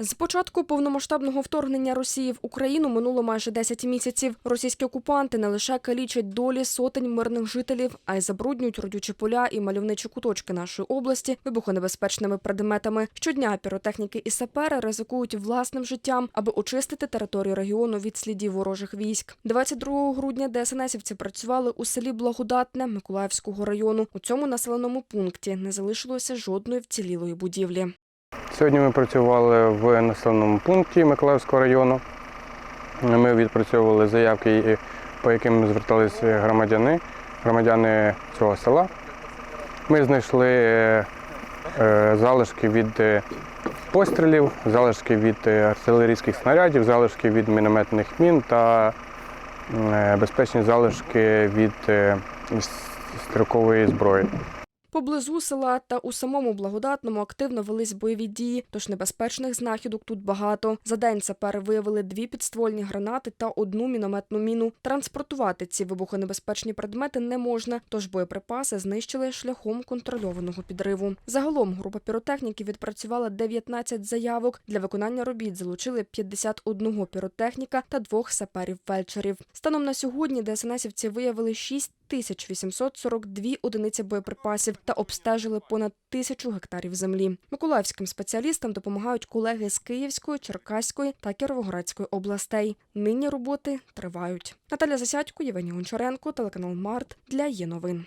З початку повномасштабного вторгнення Росії в Україну минуло майже 10 місяців. Російські окупанти не лише калічать долі сотень мирних жителів, а й забруднюють родючі поля і мальовничі куточки нашої області вибухонебезпечними предметами. Щодня піротехніки і сапери ризикують власним життям, аби очистити територію регіону від слідів ворожих військ. 22 грудня ДСНСівці працювали у селі Благодатне Миколаївського району. У цьому населеному пункті не залишилося жодної вцілілої будівлі. Сьогодні ми працювали в населеному пункті Миколаївського району. Ми відпрацьовували заявки, по яким зверталися громадяни, громадяни цього села. Ми знайшли е, залишки від е, пострілів, залишки від е, артилерійських снарядів, залишки від мінометних мін та е, безпечні залишки від е, с- стрілкової зброї. Поблизу села та у самому благодатному активно велись бойові дії, тож небезпечних знахідок тут багато. За день сапери виявили дві підствольні гранати та одну мінометну міну. Транспортувати ці вибухонебезпечні предмети не можна, тож боєприпаси знищили шляхом контрольованого підриву. Загалом група піротехніків відпрацювала 19 заявок. Для виконання робіт залучили 51 піротехніка та двох саперів-фельдшерів. Станом на сьогодні ДСНСівці виявили 6 1842 одиниці боєприпасів та обстежили понад тисячу гектарів землі. Миколаївським спеціалістам допомагають колеги з Київської, Черкаської та Кіровоградської областей. Нині роботи тривають. Наталя Засядько, Євгеній Гончаренко, телеканал Март для є новин.